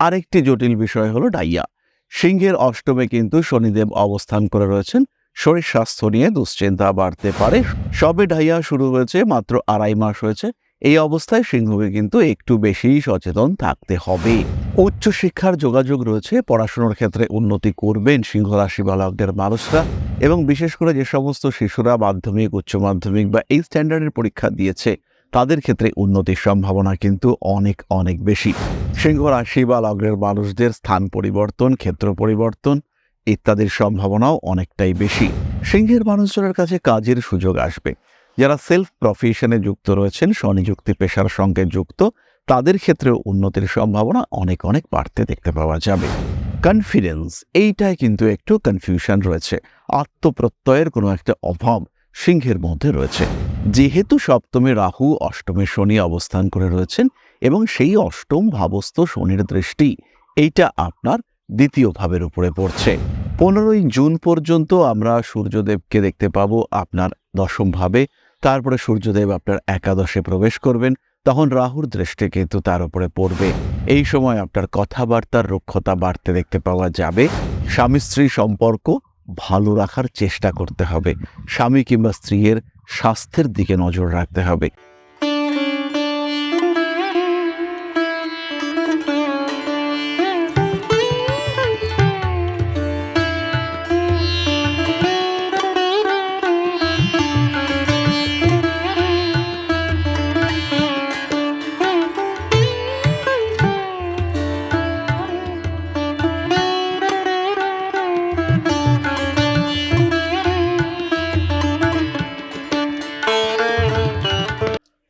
আরেকটি জটিল বিষয় হলো ডাইয়া। সিংহের অষ্টমে কিন্তু শনিদেব অবস্থান করে রয়েছেন। শরীর স্বাস্থ্য নিয়ে দুশ্চিন্তা বাড়তে পারে। সবে ডাইয়া শুরু হয়েছে, মাত্র আড়াই মাস হয়েছে। এই অবস্থায় সিংহকে কিন্তু একটু বেশি সচেতন থাকতে হবে। উচ্চশিক্ষার যোগাযোগ রয়েছে, পড়াশোনার ক্ষেত্রে উন্নতি করবেন সিংহ রাশি বালকদের মানুষরা এবং বিশেষ করে যে সমস্ত শিশুরা মাধ্যমিক, উচ্চ মাধ্যমিক বা এই স্ট্যান্ডার্ডের পরীক্ষা দিয়েছে তাদের ক্ষেত্রে উন্নতির সম্ভাবনা কিন্তু অনেক অনেক বেশি। সিংহ রাশি বা লগ্নের মানুষদের স্থান পরিবর্তন, ক্ষেত্র পরিবর্তন ইত্যাদির সম্ভাবনাও অনেকটাই বেশি। সিংহের মানুষজনের কাছে কাজের সুযোগ আসবে। যারা সেলফ প্রফেশনে যুক্ত রয়েছেন, স্বনিযুক্তি পেশার সঙ্গে যুক্ত, তাদের ক্ষেত্রেও উন্নতির সম্ভাবনা অনেক অনেক বাড়তে দেখতে পাওয়া যাবে। কনফিডেন্স এইটাই কিন্তু একটু কনফিউশন রয়েছে। আত্মপ্রত্যয়ের কোনো একটা অভাব সিংহের মধ্যে রয়েছে। যেহেতু সপ্তমে রাহু অষ্টমে শনি অবস্থান করে রয়েছেন এবং সেই অষ্টম ভাবস্থ শনির দৃষ্টি এইটা আপনার দ্বিতীয় ভাবের উপরে পড়ছে। পনেরোই জুন পর্যন্ত আমরা সূর্যদেবকে দেখতে পাবো আপনার দশম ভাবে। তারপরে সূর্যদেব আপনার একাদশে প্রবেশ করবেন, তখন রাহুর দৃষ্টি কিন্তু তার উপরে পড়বে। এই সময় আপনার কথাবার্তার রক্ষতা বাড়তে দেখতে পাওয়া যাবে। স্বামী স্ত্রী সম্পর্ক ভালো রাখার চেষ্টা করতে হবে। স্বামী কিংবা স্ত্রীর স্বাস্থ্যের দিকে নজর রাখতে হবে।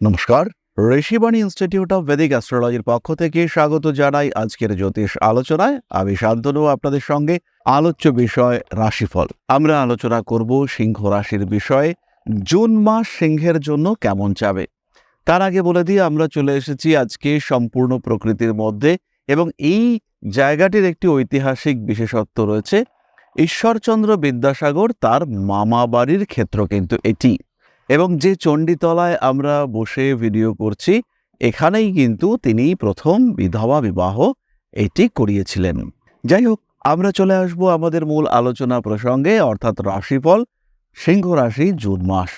নমস্কার। ঋষিবাণী ইনস্টিটিউট অফ বেদিক অ্যাস্ট্রোলজির পক্ষ থেকে স্বাগত জানাই আজকের জ্যোতিষ আলোচনায়। আমি শান্তনু, আপনাদের সঙ্গে আলোচ্য বিষয় রাশিফল। আমরা আলোচনা করব সিংহ রাশির বিষয়ে, জুন মাস সিংহের জন্য কেমন যাবে? তার আগে বলে দিয়ে আমরা চলে এসেছি আজকে সম্পূর্ণ প্রকৃতির মধ্যে এবং এই জায়গাটির একটি ঐতিহাসিক বিশেষত্ব রয়েছে, ঈশ্বরচন্দ্র বিদ্যাসাগর তার মামা বাড়ির ক্ষেত্র কিন্তু এটি। এবং যে চণ্ডীতলায় আমরা বসে ভিডিও করছি, এখানেই কিন্তু তিনি প্রথম বিধবা বিবাহ এটি করিয়েছিলেন। যাই হোক, আমরা চলে আসব আমাদের মূল আলোচনা প্রসঙ্গে, অর্থাৎ রাশিফল, সিংহ রাশি, জুন মাস।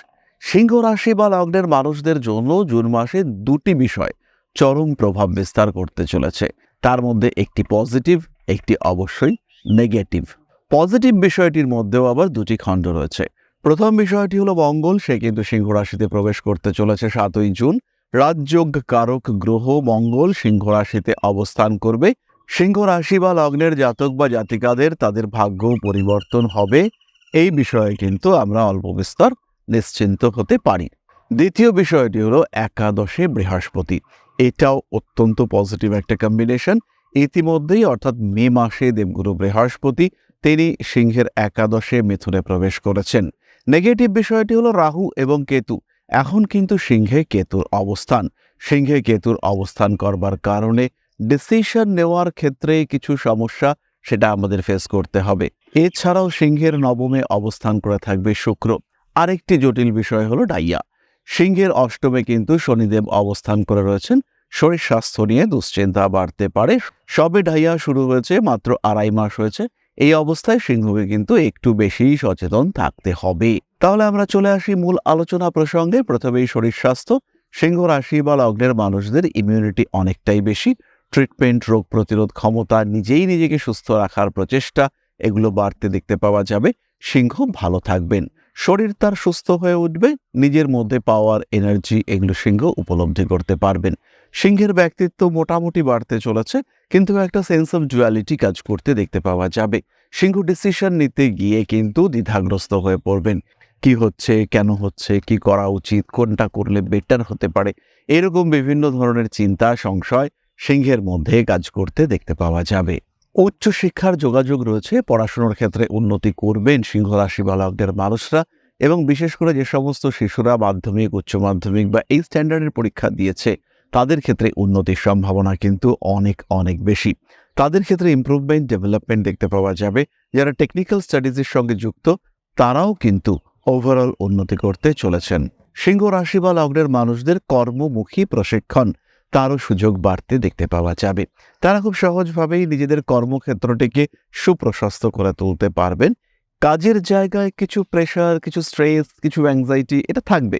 সিংহ রাশি বা লগ্নের মানুষদের জন্য জুন মাসে দুটি বিষয় চরম প্রভাব বিস্তার করতে চলেছে। তার মধ্যে একটি পজিটিভ একটি অবশ্যই নেগেটিভ পজিটিভ বিষয়টির মধ্যেও আবার দুটি খণ্ড রয়েছে। প্রথম বিষয়টি হলো মঙ্গল, সে কিন্তু সিংহ রাশিতে প্রবেশ করতে চলেছে সাতই জুন। রাজযোগ কারক গ্রহ মঙ্গল, সিংহ রাশিতে অবস্থান করবে। সিংহ রাশি বা লগ্নের জাতক বা জাতিকাদের তাদের ভাগ্য পরিবর্তন হবে। এই বিষয়ে কিন্তু আমরা অল্প বিস্তর নিশ্চিন্ত হতে পারি। দ্বিতীয় বিষয়টি হলো একাদশে বৃহস্পতি। এটাও অত্যন্ত পজিটিভ একটা কম্বিনেশন ইতিমধ্যেই অর্থাৎ মে মাসে দেবগুরু বৃহস্পতি, তিনি সিংহের একাদশে মিথুনে প্রবেশ করেছেন। নেগেটিভ বিষয়টি হলো রাহু এবং কেতু। এখন কিন্তু সিংহে কেতুর অবস্থান। সিংহে কেতুর অবস্থান করবার কারণে ডিসিশন নেওয়ার ক্ষেত্রে কিছু সমস্যা সেটা আমাদের ফেস করতে হবে। এছাড়াও সিংহের নবমে অবস্থান করে থাকবে শুক্র। আরেকটি জটিল বিষয় হলো ডাইয়া। সিংহের অষ্টমে কিন্তু শনিদেব অবস্থান করে রয়েছেন। শরীর স্বাস্থ্য নিয়ে দুশ্চিন্তা বাড়তে পারে। সবে ডাইয়া শুরু হয়েছে মাত্র আড়াই মাস হয়েছে। এই অবস্থায় সিংহকে কিন্তু একটু বেশি সচেতন থাকতে হবে। তাহলে আমরা চলে আসি মূল আলোচনা প্রসঙ্গে। প্রথমেই শরীর স্বাস্থ্য। সিংহ রাশি বা লগ্নের মানুষদের ইমিউনিটি অনেকটাই বেশি। ট্রিটমেন্ট রোগ প্রতিরোধ ক্ষমতা নিজেই নিজেকে সুস্থ রাখার প্রচেষ্টা, এগুলো বাড়তে দেখতে পাওয়া যাবে। সিংহ ভালো থাকবেন। শরীর তার সুস্থ হয়ে উঠবে। নিজের মধ্যে পাওয়ার এনার্জি এগুলো সিংহ উপলব্ধি করতে পারবেন। সিংহের ব্যক্তিত্ব মোটামুটি বাড়তে চলেছে, কিন্তু একটা সেন্স অফ জুয়ালিটি কাজ করতে দেখতে পাওয়া যাবে। সিংহ ডিসিশন নিতে গিয়ে কিন্তু দ্বিধাগ্রস্ত হয়ে পড়বেন। কি হচ্ছে, কেন হচ্ছে, কি করা উচিত, কোনটা করলে বেটার হতে পারে? এরকম বিভিন্ন ধরনের চিন্তা, সংশয় সিংহের মধ্যে কাজ করতে দেখতে পাওয়া যাবে। উচ্চশিক্ষার যোগাযোগ রয়েছে, পড়াশোনার ক্ষেত্রে উন্নতি করবেন সিংহ রাশি বালকদের মানুষরা এবং বিশেষ করে যে সমস্ত শিশুরা মাধ্যমিক, উচ্চ মাধ্যমিক বা এই স্ট্যান্ডার্ডের পরীক্ষা দিয়েছে তাদের ক্ষেত্রে উন্নতির সম্ভাবনা কিন্তু অনেক অনেক বেশি। তাদের ক্ষেত্রে ইমপ্রুভমেন্ট ডেভেলপমেন্ট দেখতে পাওয়া যাবে। যারা টেকনিক্যাল স্টাডিজের সঙ্গে যুক্ত, তারাও কিন্তু ওভারঅল উন্নতি করতে চলেছেন। সিংহ রাশি বা লগ্নের মানুষদের কর্মমুখী প্রশিক্ষণ, তারও সুযোগ বাড়তে দেখতে পাওয়া যাবে। তারা খুব সহজভাবেই নিজেদের কর্মক্ষেত্রটিকে সুপ্রশস্ত করে তুলতে পারবেন। কাজের জায়গায় কিছু প্রেশার কিছু স্ট্রেস কিছু অ্যাংজাইটি এটা থাকবে।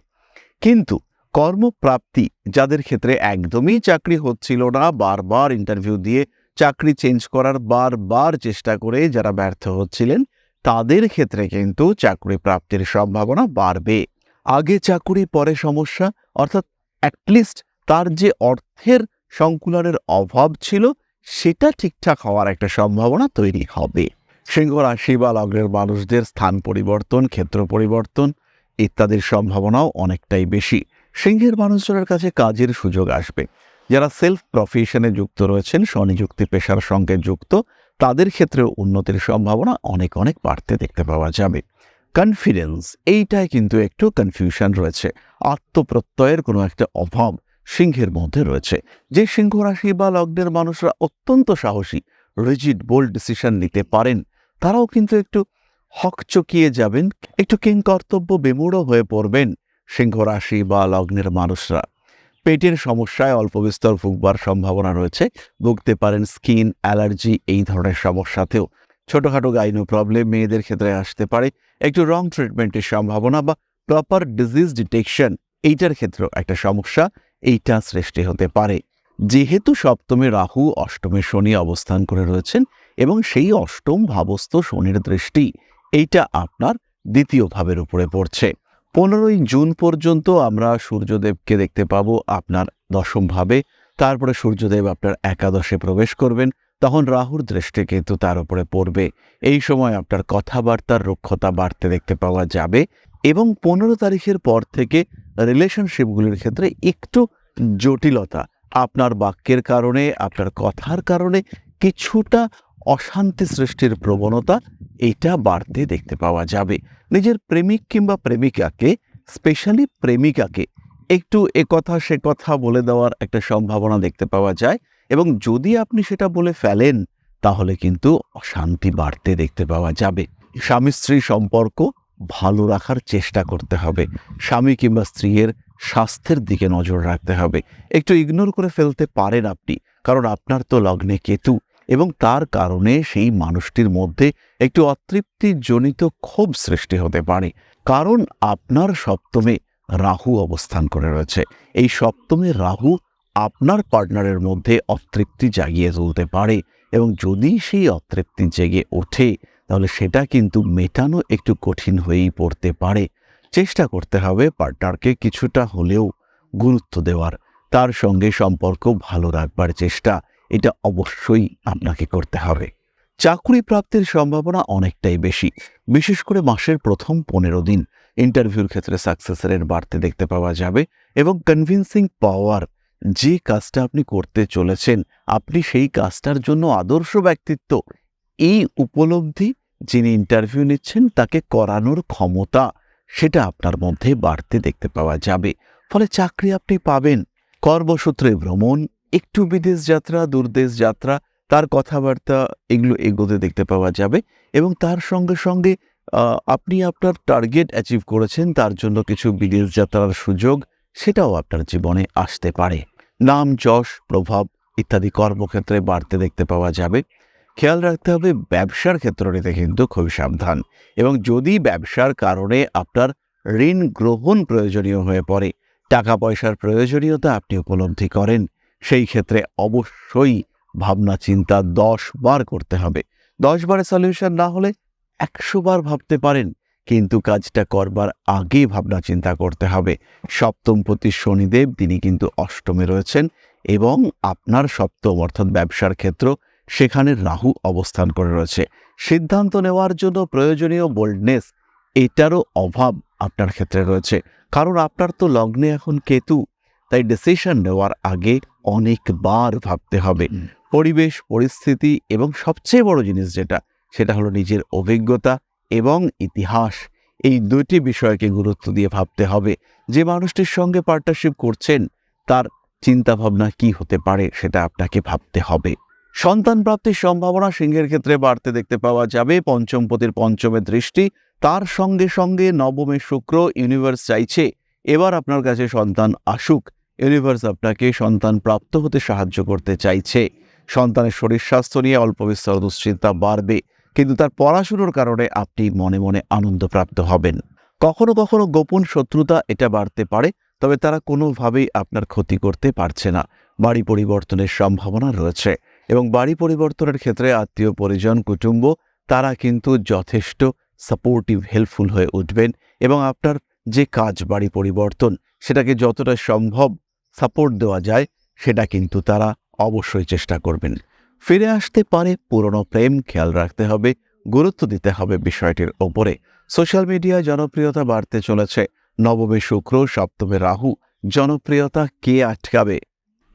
কিন্তু কর্মপ্রাপ্তি যাদের ক্ষেত্রে একদমই চাকরি হচ্ছিল না, বারবার ইন্টারভিউ দিয়ে চাকরি চেঞ্জ করার বারবার চেষ্টা করে যারা ব্যর্থ হচ্ছিলেন, তাদের ক্ষেত্রে কিন্তু চাকরি প্রাপ্তির সম্ভাবনা বাড়বে। আগে চাকুরি, পরে সমস্যা, অর্থাৎ অ্যাটলিস্ট তার যে অর্থের সংকুলনের অভাব ছিল, সেটা ঠিকঠাক হওয়ার একটা সম্ভাবনা তৈরি হবে। সিংহ রাশি বা লগ্নের মানুষদের স্থান পরিবর্তন, ক্ষেত্র পরিবর্তন, ইত্যাদির সম্ভাবনাও অনেকটাই বেশি। সিংহের মানুষজনের কাছে কাজের সুযোগ আসবে। যারা সেলফ প্রফেশনে যুক্ত রয়েছেন, স্বনিযুক্তি পেশার সঙ্গে যুক্ত, তাদের ক্ষেত্রে উন্নতির সম্ভাবনা অনেক অনেক বাড়তে দেখতে পাওয়া যাবে। কনফিডেন্স এইটাই কিন্তু একটু কনফিউশন রয়েছে। আত্মপ্রত্যয়ের কোনো একটা অভাব সিংহের মধ্যে রয়েছে। যে সিংহ রাশি বা লগ্নের মানুষরা অত্যন্ত সাহসী রিজিড বোল্ড ডিসিশন নিতে পারেন, তারাও কিন্তু একটু হকচকিয়ে যাবেন, একটু কিং কর্তব্য বেমুড়ো হয়ে পড়বেন। সিংহ রাশি বা লগ্নের মানুষরা। পেটের সমস্যায় অল্প বিস্তর ভুগবার সম্ভাবনা রয়েছে। ভুগতে পারেন স্কিন, অ্যালার্জি এই ধরনের সমস্যাতেও। ছোটোখাটো গাইনো প্রবলেম মেয়েদের ক্ষেত্রে আসতে পারে। একটু রং ট্রিটমেন্টের সম্ভাবনা বা প্রপার ডিজিজ ডিটেকশন এইটার ক্ষেত্রেও একটা সমস্যা। এইটা সৃষ্টি হতে পারে। যেহেতু সপ্তমে রাহু, অষ্টমে শনি অবস্থান করে রয়েছেন এবং সেই অষ্টম ভাবস্থ শনির দৃষ্টি এইটা আপনার দ্বিতীয় ভাবের উপরে পড়ছে। পনেরোই জুন পর্যন্ত আমরা সূর্যদেবকে দেখতে পাবো আপনার দশম ভাবে তারপরে সূর্যদেব আপনার একাদশে প্রবেশ করবেন, তখন রাহুর দৃষ্টি কিন্তু তার উপরে পড়বে। এই সময় আপনার কথাবার্তার রক্ষতা বাড়তে দেখতে পাওয়া যাবে এবং পনেরো তারিখের পর থেকে রিলেশনশিপগুলির ক্ষেত্রে একটু জটিলতা। আপনার বাক্যের কারণে, আপনার কথার কারণে কিছুটা অশান্তি সৃষ্টির প্রবণতা এটা বাড়তে দেখতে পাওয়া যাবে। নিজের প্রেমিক কিংবা প্রেমিকাকে স্পেশালি প্রেমিকাকে একটু এ কথা সে কথা বলে দেওয়ার একটা সম্ভাবনা দেখতে পাওয়া যায় এবং যদি আপনি সেটা বলে ফেলেন, তাহলে কিন্তু অশান্তি বাড়তে দেখতে পাওয়া যাবে। স্বামী স্ত্রী সম্পর্ক ভালো রাখার চেষ্টা করতে হবে। স্বামী কিংবা স্ত্রীর স্বাস্থ্যের দিকে নজর রাখতে হবে। একটু ইগনোর করে ফেলতে পারেন আপনি, কারণ আপনার তো লগ্নে কেতু। এবং তার কারণে সেই মানুষটির মধ্যে একটু অতৃপ্তিজনিত ক্ষোভ সৃষ্টি হতে পারে। কারণ আপনার সপ্তমে রাহু অবস্থান করে রয়েছে। এই সপ্তমে রাহু আপনার পার্টনারের মধ্যে অতৃপ্তি জাগিয়ে তুলতে পারে এবং যদি সেই অতৃপ্তি জেগে ওঠে, তাহলে সেটা কিন্তু মেটানো একটু কঠিন হয়েই পড়তে পারে। চেষ্টা করতে হবে পার্টনারকে কিছুটা হলেও গুরুত্ব দেওয়ার। তার সঙ্গে সম্পর্ক ভালো রাখবার চেষ্টা। এটা অবশ্যই আপনাকে করতে হবে। চাকরি প্রাপ্তির সম্ভাবনা অনেকটাই বেশি। বিশেষ করে মাসের প্রথম পনেরো দিন ইন্টারভিউর ক্ষেত্রে সাকসেস রেট বাড়তে দেখতে পাওয়া যাবে এবং কনভিন্সিং পাওয়ার যে কাজটা আপনি করতে চলেছেন, আপনি সেই কাজটার জন্য আদর্শ ব্যক্তিত্ব। এই উপলব্ধি যিনি ইন্টারভিউ নিচ্ছেন, তাকে করানোর ক্ষমতা, সেটা আপনার মধ্যে বাড়তে দেখতে পাওয়া যাবে। ফলে চাকরি আপনি পাবেন। কর্মসূত্রে ভ্রমণ একটু বিদেশ যাত্রা, দূরদেশ যাত্রা, তার কথাবার্তা এগুলো এগোতে দেখতে পাওয়া যাবে এবং তার সঙ্গে সঙ্গে আপনি আপনার টার্গেট অ্যাচিভ করেছেন, তার জন্য কিছু বিদেশ যাত্রার সুযোগ, সেটাও আপনার জীবনে আসতে পারে। নাম, যশ, প্রভাব ইত্যাদি কর্মক্ষেত্রে বাড়তে দেখতে পাওয়া যাবে। খেয়াল রাখতে হবে, ব্যবসার ক্ষেত্রটিতে কিন্তু খুবই সাবধান এবং যদি ব্যবসার কারণে আপনার ঋণ গ্রহণ প্রয়োজনীয় হয়ে পড়ে, টাকা পয়সার প্রয়োজনীয়তা আপনি উপলব্ধি করেন সেই ক্ষেত্রে অবশ্যই ভাবনা, চিন্তা দশ বার করতে হবে। দশ বারে সলিউশন না হলে একশো বার ভাবতে পারেন, কিন্তু কাজটা করবার আগে ভাবনা, চিন্তা করতে হবে। সপ্তমপতি শনিদেব, তিনি কিন্তু অষ্টমে রয়েছেন এবং আপনার সপ্তম অর্থাৎ ব্যবসার ক্ষেত্র সেখানে রাহু অবস্থান করে রয়েছে। সিদ্ধান্ত নেওয়ার জন্য প্রয়োজনীয় বোল্ডনেস এটারও অভাব আপনার ক্ষেত্রে রয়েছে। কারণ আপনার তো লগ্নে এখন কেতু তাই ডিসিশন নেওয়ার আগে অনেকবার ভাবতে হবে। পরিবেশ পরিস্থিতি এবং সবচেয়ে বড় জিনিস যেটা সেটা হলো নিজের অভিজ্ঞতা এবং ইতিহাস। এই দুটি বিষয়কে গুরুত্ব দিয়ে ভাবতে হবে। যে মানুষটির সঙ্গে পার্টনারশিপ করছেন তার চিন্তাভাবনা কি হতে পারে সেটা আপনাকে ভাবতে হবে। সন্তান প্রাপ্তির সম্ভাবনা সিংহের ক্ষেত্রে বাড়তে দেখতে পাওয়া যাবে। পঞ্চমপতির পঞ্চমের দৃষ্টি তার সঙ্গে সঙ্গে নবমে শুক্র ইউনিভার্স চাইছে। এবার আপনার কাছে সন্তান আসুক। ইউনিভার্স আপনাকে সন্তান প্রাপ্ত হতে সাহায্য করতে চাইছে। সন্তানের শরীর স্বাস্থ্য নিয়ে অল্প বিস্তর দুশ্চিন্তা বাড়বে, কিন্তু তার পড়াশুনোর কারণে আপনি মনে মনে আনন্দপ্রাপ্ত হবেন। কখনো কখনো গোপন শত্রুতা এটা বাড়তে পারে, তবে তারা কোনোভাবেই আপনার ক্ষতি করতে পারছে না। বাড়ি পরিবর্তনের সম্ভাবনা রয়েছে এবং বাড়ি পরিবর্তনের ক্ষেত্রে আত্মীয়, পরিজন, কুটুম্ব, তারা কিন্তু যথেষ্ট সাপোর্টিভ হেল্পফুল হয়ে উঠবেন এবং আপনার যে কাজ বাড়ি পরিবর্তন, সেটাকে যতটা সম্ভব সাপোর্ট দেওয়া যায়, সেটা কিন্তু তারা অবশ্যই চেষ্টা করবেন। ফিরে আসতে পারে পুরনো প্রেম, খেয়াল রাখতে হবে, গুরুত্ব দিতে হবে বিষয়টির ওপরে। সোশ্যাল মিডিয়ায় জনপ্রিয়তা বাড়তে চলেছে। নবমে শুক্র, সপ্তমে রাহু, জনপ্রিয়তা কে আটকাবে?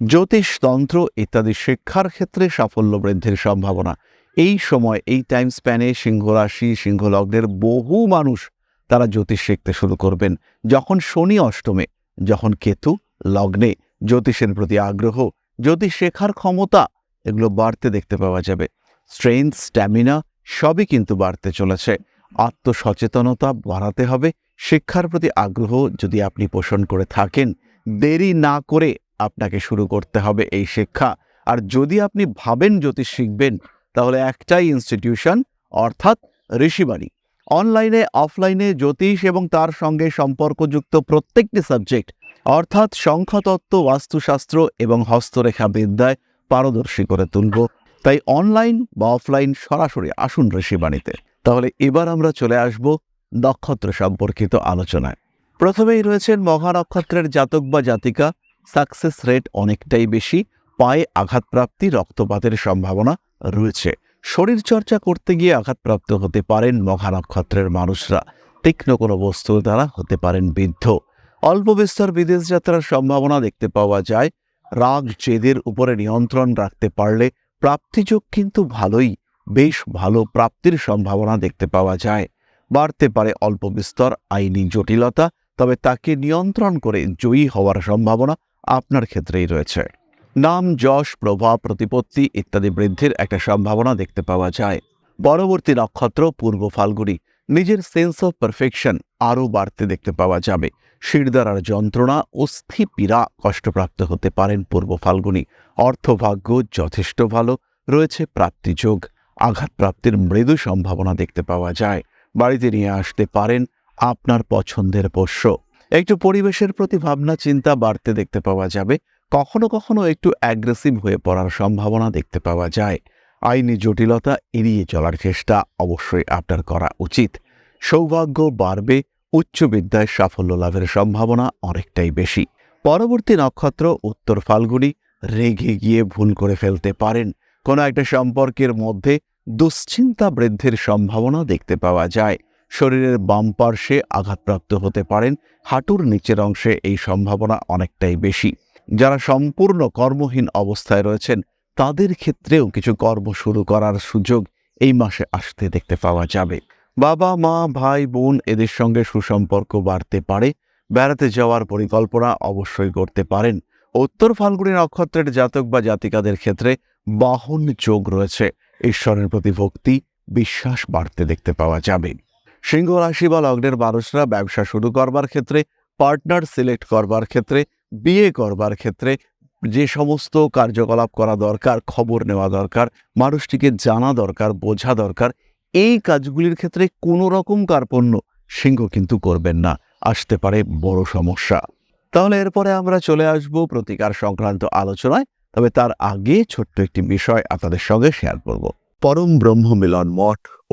জ্যোতিষতন্ত্র ইত্যাদি শিক্ষার ক্ষেত্রে সাফল্য বৃদ্ধির সম্ভাবনা। এই সময়, এই টাইম স্প্যানে সিংহ রাশি, সিংহ লগ্নের বহু মানুষ তারা জ্যোতিষ শিখতে শুরু করবেন। যখন শনি অষ্টমে, যখন কেতু লগ্নে জ্যোতিষের প্রতি আগ্রহ, জ্যোতিষ শেখার ক্ষমতা এগুলো বাড়তে দেখতে পাওয়া যাবে। স্ট্রেংথ স্ট্যামিনা সবই কিন্তু বাড়তে চলেছে। আত্মসচেতনতা বাড়াতে হবে। শিক্ষার প্রতি আগ্রহ যদি আপনি পোষণ করে থাকেন, দেরি না করে আপনাকে শুরু করতে হবে এই শিক্ষা। আর যদি আপনি ভাবেন জ্যোতিষ শিখবেন, তাহলে একটাই ইনস্টিটিউশন অর্থাৎ ঋষিবাণী। অনলাইনে অফলাইনে জ্যোতিষ এবং তার সঙ্গে সম্পর্কযুক্ত প্রত্যেকটি সাবজেক্ট অর্থাৎ সংখ্যাতত্ত্ব, বাস্তুশাস্ত্র এবং হস্তরেখা বিদ্যায় পারদর্শী করে তুলব। তাই অনলাইন বা অফলাইন সরাসরি আসুন ঋষিবাণীতে। তাহলে এবার আমরা চলে আসব নক্ষত্র সম্পর্কিত আলোচনায়। প্রথমেই রয়েছেন মঘা নক্ষত্রের জাতক বা জাতিকা। সাকসেস রেট অনেকটাই বেশি, পায়ে আঘাতপ্রাপ্তি, রক্তপাতের সম্ভাবনা রয়েছে। শরীরচর্চা করতে গিয়ে আঘাতপ্রাপ্ত হতে পারেন মঘা নক্ষত্রের মানুষরা। তীক্ষ্ণ কোনো বস্তুর দ্বারা হতে পারেন বিদ্ধ। অল্প বিস্তর বিদেশ যাত্রার সম্ভাবনা দেখতে পাওয়া যায়। রাগ জেদের উপরে নিয়ন্ত্রণ রাখতে পারলে প্রাপ্তিযোগ কিন্তু ভালোই, বেশ ভালো প্রাপ্তির সম্ভাবনা দেখতে পাওয়া যায়। বাড়তে পারে অল্প বিস্তর আইনি জটিলতা, তবে তাকে নিয়ন্ত্রণ করে জয়ী হওয়ার সম্ভাবনা আপনার ক্ষেত্রেই রয়েছে। নাম, যশ, প্রভাব, প্রতিপত্তি ইত্যাদি বৃদ্ধির একটা সম্ভাবনা দেখতে পাওয়া যায়। পরবর্তী নক্ষত্র, পূর্ব ফাল্গুনি, নিজের সেন্স অফ পারফেকশন আরও বাড়তে দেখতে পাওয়া যাবে। শিরদারার যন্ত্রণা অস্থি পীড়া কষ্টপ্রাপ্ত হতে পারেন পূর্ব ফাল্গুনি। অর্থভাগ্য যথেষ্ট ভালো, রয়েছে প্রাপ্তিযোগ, আঘাতপ্রাপ্তির মৃদু সম্ভাবনা দেখতে পাওয়া যায়। বাড়িতে নিয়ে আসতে পারেন আপনার পছন্দের পোষ্য। একটু পরিবেশের প্রতি ভাবনা চিন্তা বাড়তে দেখতে পাওয়া যাবে। কখনো কখনো একটু অ্যাগ্রেসিভ হয়ে পড়ার সম্ভাবনা দেখতে পাওয়া যায়। আইনি জটিলতা এড়িয়ে চলার চেষ্টা অবশ্যই আপনার করা উচিত। সৌভাগ্য বাড়বে উচ্চ বিদ্যায় সাফল্য লাভের সম্ভাবনা অনেকটাই বেশি। পরবর্তী নক্ষত্র উত্তর ফাল্গুনি, রেগে গিয়ে ভুল করে ফেলতে পারেন। কোনো একটা সম্পর্কের মধ্যে দুশ্চিন্তা বৃদ্ধির সম্ভাবনা দেখতে পাওয়া যায়। শরীরের বাম পার্শ্বে আঘাতপ্রাপ্ত হতে পারেন। হাঁটুর নিচের অংশে এই সম্ভাবনা অনেকটাই বেশি। যারা সম্পূর্ণ কর্মহীন অবস্থায় রয়েছেন, তাদের ক্ষেত্রেও কিছু কর্ম শুরু করার সুযোগ এই মাসে আসতে দেখতে পাওয়া যাবে। বাবা, মা, ভাই, বোন এদের সঙ্গে সুসম্পর্ক বাড়তে পারে। বেড়াতে যাওয়ার পরিকল্পনা অবশ্যই করতে পারেন। উত্তর ফাল্গুনি নক্ষত্রের জাতক বা জাতিকাদের ক্ষেত্রে বাহন যোগ রয়েছে। ঈশ্বরের প্রতি ভক্তি, বিশ্বাস বাড়তে দেখতে পাওয়া যাবে। সিংহ রাশি বা লগ্নের মানুষরা ব্যবসা শুরু করবার ক্ষেত্রে, পার্টনার সিলেক্ট করবার ক্ষেত্রে, বিয়ে করবার ক্ষেত্রে যে সমস্ত কার্যকলাপ করা দরকার, খবর নেওয়া দরকার, মানুষটিকে জানা দরকার, বোঝা দরকার এই কাজগুলির ক্ষেত্রে কোনো রকম কার্পণ্য সিংহ কিন্তু করবেন না। আসতে পারে বড় সমস্যা। তাহলে এরপরে আমরা চলে আসব প্রতিকার সংক্রান্ত আলোচনায়। তবে তার আগে ছোট্ট একটি বিষয় আপনাদের সঙ্গে শেয়ার করব। পরম ব্রহ্ম মিলন মঠ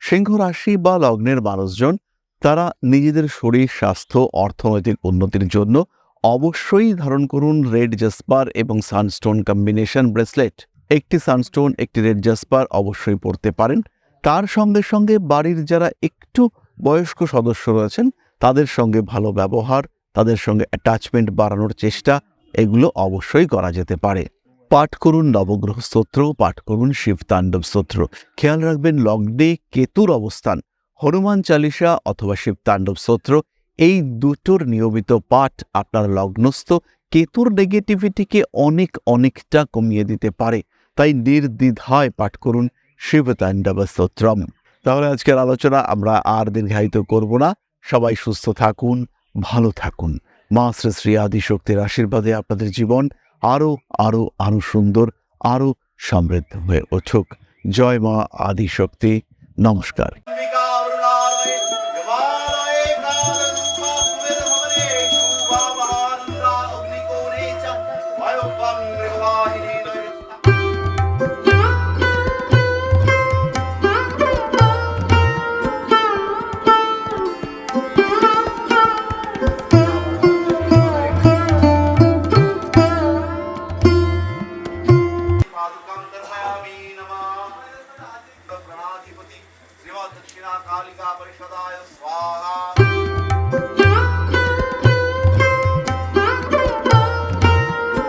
সিংহ রাশি বা লগ্নের মানুষজন, তারা নিজেদের শরীর, স্বাস্থ্য, অর্থনৈতিক উন্নতির জন্য অবশ্যই ধারণ করুন রেড জাসপার এবং সানস্টোন কম্বিনেশন ব্রেসলেট। একটি সানস্টোন, একটি রেড জাসপার অবশ্যই পড়তে পারেন। তার সঙ্গে সঙ্গে বাড়ির যারা একটু বয়স্ক সদস্য রয়েছেন, তাদের সঙ্গে ভালো ব্যবহার, তাদের সঙ্গে অ্যাটাচমেন্ট বাড়ানোর চেষ্টা, এগুলো অবশ্যই করা যেতে পারে। পাঠ করুন নবগ্রহ স্তোত্র, পাঠ করুন শিব তাণ্ডব স্তোত্র। খেয়াল রাখবেন লগ্নে কেতুর অবস্থান, হনুমান চালিসা অথবা শিব তাণ্ডব স্তোত্র, এই দুটোর নিয়মিত পাঠ আপনার লগ্নস্থ কেতুর নেগেটিভিটিকে অনেক অনেকটা কমিয়ে দিতে পারে। তাই নির্দ্বিধায় পাঠ করুন শিব তাণ্ডব স্তোত্রম। তাহলে আজকের আলোচনা আমরা আর দীর্ঘায়িত করব না। সবাই সুস্থ থাকুন, ভালো থাকুন। মা শ্রী শ্রী আদিশক্তির আশীর্বাদে আপনাদের জীবন আরও আরও আরও সুন্দর আরও সমৃদ্ধ হয়ে উঠুক। জয় মা আদিশক্তি। নমস্কার।